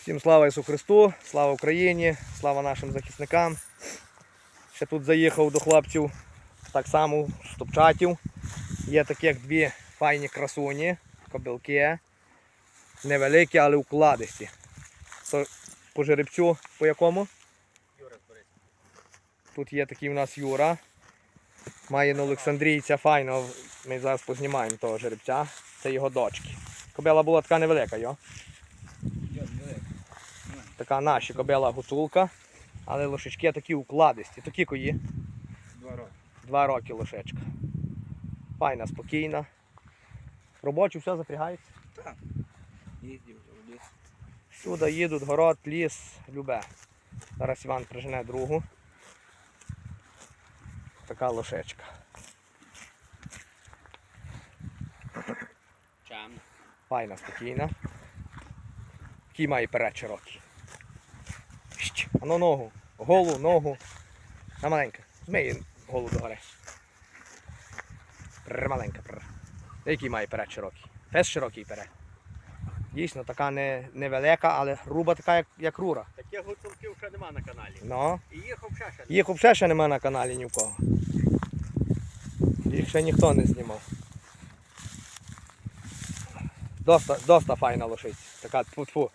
Всім слава Ісу Христу, слава Україні, слава нашим захисникам. Ще тут заїхав до хлопців так само з Топчатів. Є таких дві файні красуні, кобилки. Невеликі, але укладисті. То по жеребцю по якому? Юра Тут є такий у нас Юра. Має на Олександрійця файно. Ми зараз познімаємо того жеребця. Це його дочки. Кобила була така невелика, йо. Така наші кобила гуцулка. Але лошечки такі укладисті. Такі кої. Два роки. Два роки лошечка. Файна, спокійна. Робочу все запрягається. Їздив вже в ліс. Сюди їдуть, город, ліс, любе. Зараз Іван прижене другу. Така лошечка. Чам. Файна, спокійна. Який має перед широкий. Щ. А ну ногу. Голу, ногу. На маленька. Змиє голу догори. Прр, маленька. Прр. Який має перед широкий? Фес широкий перед. Дійсно, така не, невелика, але груба така, як, як рура. Таких гуцулків ще нема на каналі. Ну, І їх взагалі ще їх ще немає на каналі ні в кого. Їх ще ніхто не знімав. Доста, доста файна лошиця. Така тфу-тфу.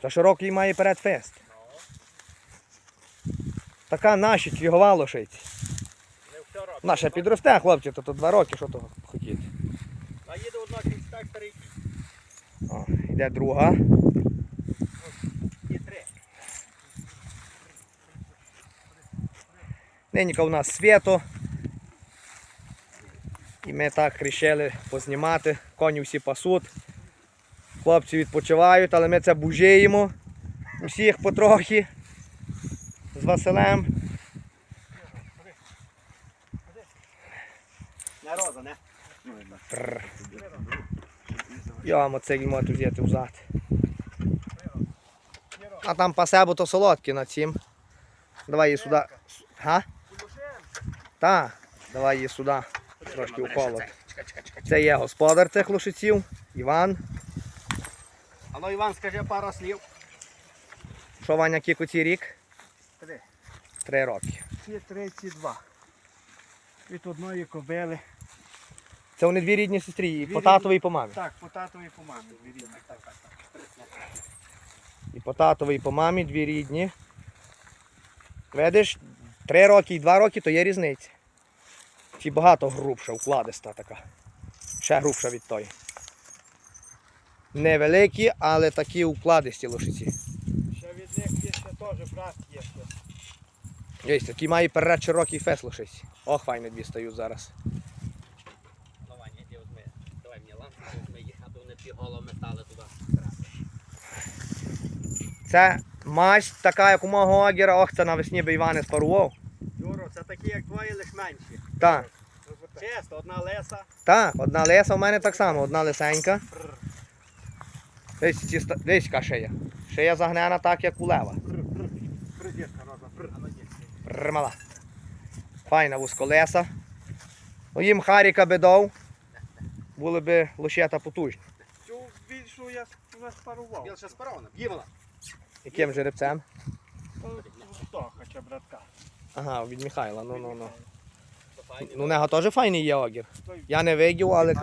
Та широкий має перед фест. Ну, Така наші твігова лошиця. Наша підросте, хлопці, то, то два роки, що того хотіти. А їде одна кінь так старий кінь. О, йде друга. Ненька у нас свято. Ми так вирішили познімати. Коні всі пасуть. Хлопці відпочивають, але ми це бужіємо. Усіх потрохи. З Василем. Не роза, не? Йомо, це йому тут взяти взад. А там пасе, бо то солодкі на цім. Давай її сюди. Га? Так, давай її сюди. Трошки у холод. Чекай, чекай, чекай. Це є господар цих лошиців, Іван. Алло, Іван, скажи пару слів. Що Ваня Кіку цей рік? Три. Три роки. Є 32. Від одної кобили. Це вони дві рідні сестрі, і по рідні. татові і по мамі. Так, по татові і по мамі. Дві рідні. Так, так, так. І по татові, і по мамі дві рідні. Видиш, три роки і два роки то є різниця. Ці багато грубша, укладиста така. Ще грубша від тої. Невеликі, але такі укладисті лошиці. Ще від них є ще теж брат є ще. Є такий має перед широкий фес лошиці. Ох, файно дві стають зараз. Давай, не йди возьми. Давай мені лампу, возьми їх, а то вони ті голови стали туди. Це мазь така, як у мого огіра, ох, це навесні би Іване спарував. Юро, це такі, як твої, лиш менші. Так, Чисто, одна леса. так, одна леса в мене так само, одна лисенька. Десь, ці ста- десь яка шия. Шия загнена так, як у лева. Ну. Примала. Файна вузколеса. Ну їм Харіка би дав, були б лошета потужні. Цю більшу я вже спарував. Більше спарована. Б'ємала. Яким жеребцем? Хоча братка. Ага, від Михайла, ну ну у нього теж файний є огір. Я не видів, але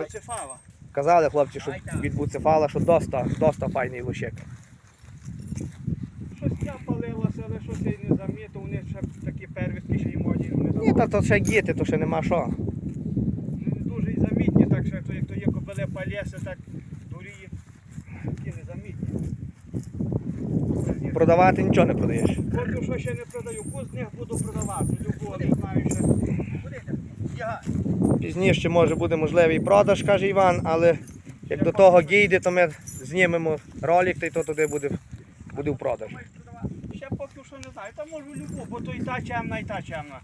казали хлопці, що від буцефала, що доста, доста файний лошек. Щось я палилося, але щось я й не замітив. Вони ще такі первістки ще й моді. Вони Ні, та то ще діти, то ще нема що. Не дуже і замітні, так що як то є кобеле палєси, так дуріє. Такі незамітні. Продавати нічого не продаєш. Поки що ще не продаю, куз з них буду продавати. Любого не знаю ще. Пізніше може буде можливий продаж, каже Іван, але як до того дійде, то ми знімемо ролик, та й то туди буде, буде в продажі. Ще поки що не знаю. Та можу любу, бо то і та чемна, і та чемна.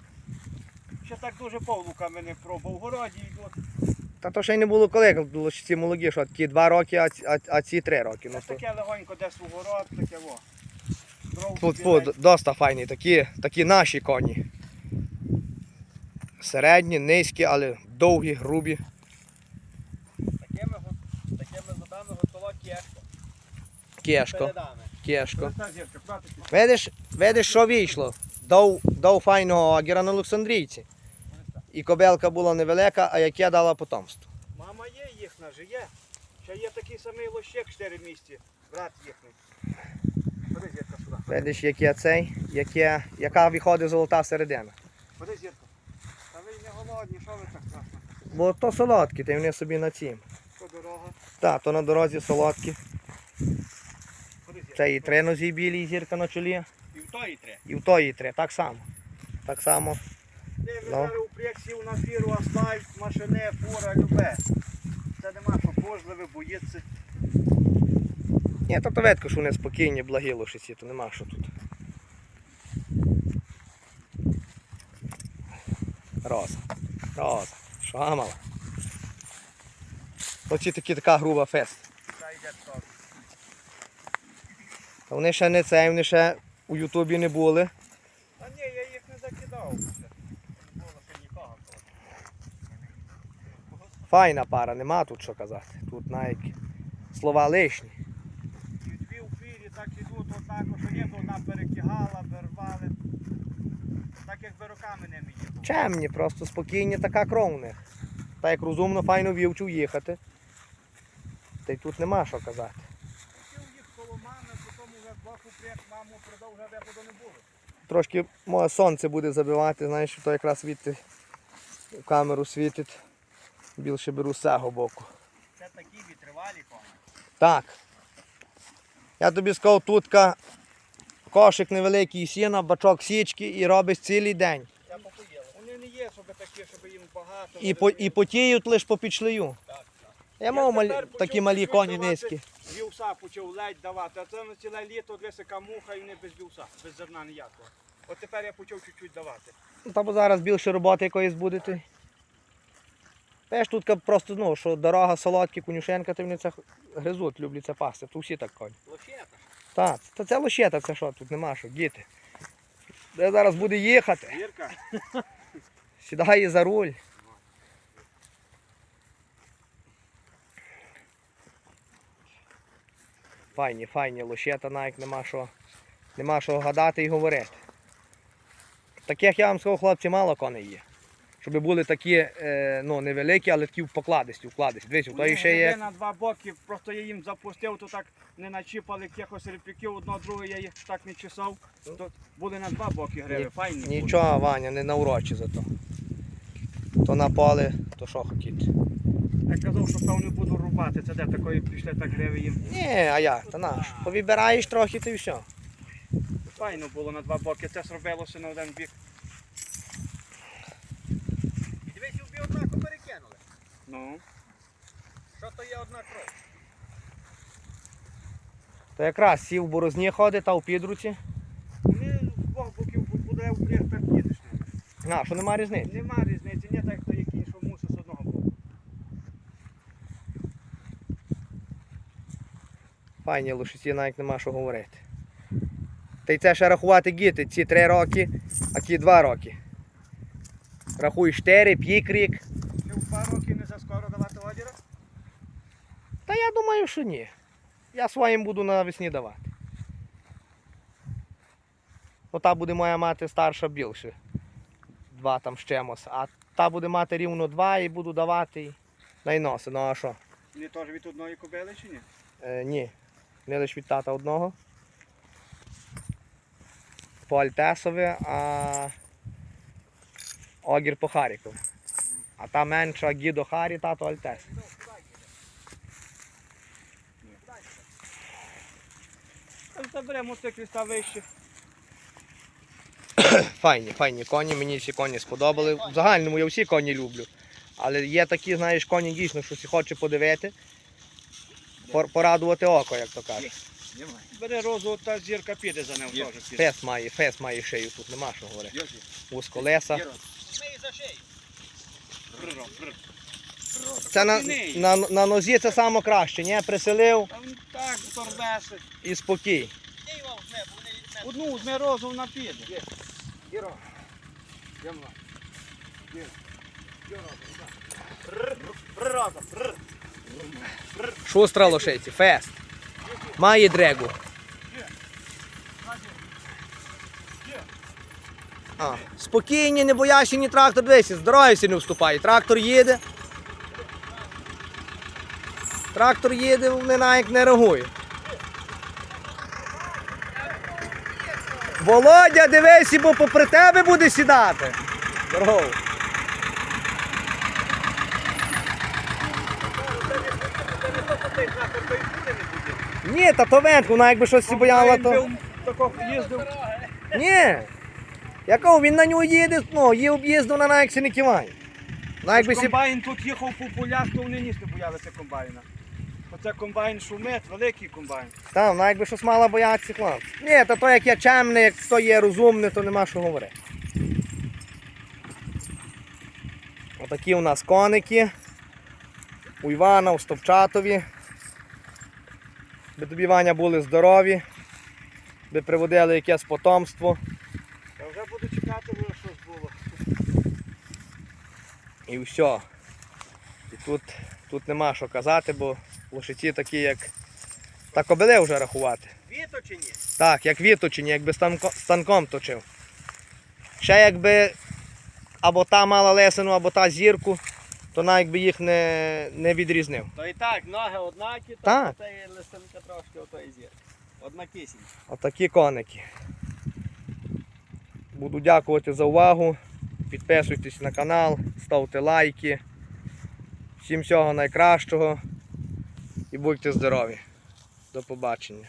Ще так дуже повлуками не пробував. В городі йдуть. Та то ще й не було коли, було ці молоді, що ті два роки, а, а, а ці три роки. Ну, Це таке легонько десь у город, таке во. Д- доста файні, такі, такі наші коні. Середні, низькі, але довгі, грубі. Такими, такими годами Кешко. Кешко, кешко. Ти? Видиш, видиш, що вийшло? Дав, дав файного агіра на Олександрійці. І кобелка була невелика, а яке дала потомство. Мама є їхна же є. Ще є такий самий лощек 4 місці. Брат їхній. Ходи, зірка, сюди. Видиш, яке цей, яке, яка виходить золота середина. Ходи, зірка. Та й голодні, що ви так красно? Бо то солодкі, ти вони собі на цім. Що дорога? Так, то на дорозі солодкі. Це і три нозі білі, і зірка на чолі, І в тої три. і в тої три, так само. Так само. Де ви Ну. зараз сів на фіру, асфальт, машине, фура, любе. Це нема що пожливе, боїться. Ні, то то видко, що вони спокійні, благі лошиці, то нема що тут. Роза. Роза. Що мала? Оці такі така груба фест. Та так. Вони ще не це, вони ще у Ютубі не були. Та ні, я їх не закидав. Файна пара, нема тут що казати. Тут навіть слова лишні. Дві у фірі так ідуть, отак, що є, то одна перекигала, вирвали. Так як би руками не їхав. Чемні, просто спокійні така кров у них. Так як розумно, файно вівчу їхати. Та й тут нема що казати. Хотів їх коло мами, потім вже двох упряг, маму продав, вже виходу не було. Трошки моє сонце буде забивати, знаєш, то якраз від в камеру світить. Більше беру з цього боку. Це такі вітривалі коні. Так. Я тобі сказав, тутка кошик невеликий сіна, бачок січки і робиш цілий день. Я попоїла. Вони не є, щоб такі, щоб їм багато. І, по, і потіють лише по підшлею. Так, так. Я мав малі, такі малі коні низькі. Вівса почав ледь давати, а це на ціле літо висока муха і не без вівса, без зерна ніякого. От тепер я почав чуть-чуть давати. Ну, Та бо зараз більше роботи якоїсь будете. Теж тут просто, ну, що дорога, солодкі, конюшенка, то вони це гризуть, люблять це пасти. Тут всі так коні. Лошета. Так, та це лощета, це що, тут нема що, діти. Де зараз буде їхати, Вірка, сідає за руль. Файні, файні, лощета навіть нема що, нема що гадати і говорити. Таких я вам сказав, хлопці, мало коней є. Щоб були такі, е, ну, невеликі, але такі в покладисті, вкладисті. Дивіться, то ще є. на два боки, просто я їм запустив, то так не начіпали якихось репіків, одно друге я їх так не чесав. То були на два боки гриви, Ні- файні. були. Нічого, Ваня, не наврочі зато. То на поле, то що хотіть. Я казав, що певно буду рубати, це де такої пішли так гриви їм. Ні, а як, та наш. Повибираєш трохи, то і все. Файно було на два боки, це зробилося на один бік. І дивись, обі однаково перекинули. Ну. Що то є одна кров? То якраз сів в борозні ходить, та у підруці. Вони з двох боків буде упряг, так їдеш. А, що нема різниці. Нема різниці, не так, хто який, що мусить з одного боку. Файні лошиці, навіть нема що говорити. Та й це ще рахувати гіти, ці три роки, а ті два роки. Рахуй 4, 5 рік. Ще в два роки не заскоро давати одіра? Та я думаю, що ні. Я своїм буду навесні давати. Ота буде моя мати старша більше. Два там з чимось. А та буде мати рівно два і буду давати найноси. Ну а що? Не теж від одної кобили чи ні? Е, ні. Не лише від тата одного. По Альтесові, а Огір по Харікові. А та менша Гідо Харі, тато Альтес. Заберемо мотоцикліста вище. Файні, файні коні, мені всі коні сподобали. В загальному я всі коні люблю. Але є такі, знаєш, коні дійсно, що всі хоче подивити, пор- порадувати око, як то кажуть. Бери розу, та зірка піде за ним Є. теж піде. Фес має, фес має шию, тут нема що говорити. Вузколеса. Ми за шею. Це на, на, на нозі це саме краще, ні? Приселив так, торбеси. і спокій. Одну візьме розу, вона піде. Гіро. Шустра лошиці, фест. Має дрегу. А, спокійні, не боящі трактор, дивися, з не вступає. Трактор їде. Трактор їде, вони навіть не реагує. Володя, дивись, бо попри тебе буде сідати. Здорово. Ні, та то вентку, вона якби щось бояла, то. Їздив. Ні. Я кажу, він на нього їде, ну, є об'їзду на навіть не киває. Комбайн тут їхав по полях, то вони ніж не боялися комбайна. Оце комбайн шумить, великий комбайн. Там, на якби щось мала боятися хлопці. Ні, та то як я чемний, як то є розумний, то нема що говорити. Отакі у нас коники. У Івана, у Стовчатові. Би тобі Ваня були здорові. Би приводили якесь потомство. Я вже буду чекати, бо щось було. І все. І тут, тут нема що казати, бо лошиці такі, як. Та кобили вже рахувати. Віто чи ні? Так, як віточені, якби станко, станком точив. Ще якби або та мала лесину, або та зірку, то навіть би їх не, не відрізнив. То і так, ноги однакі, то та і лисинка трошки ото і зір. Однакісінь. Отакі коники. Буду дякувати за увагу. Підписуйтесь на канал, ставте лайки. Всім всього найкращого і будьте здорові. До побачення.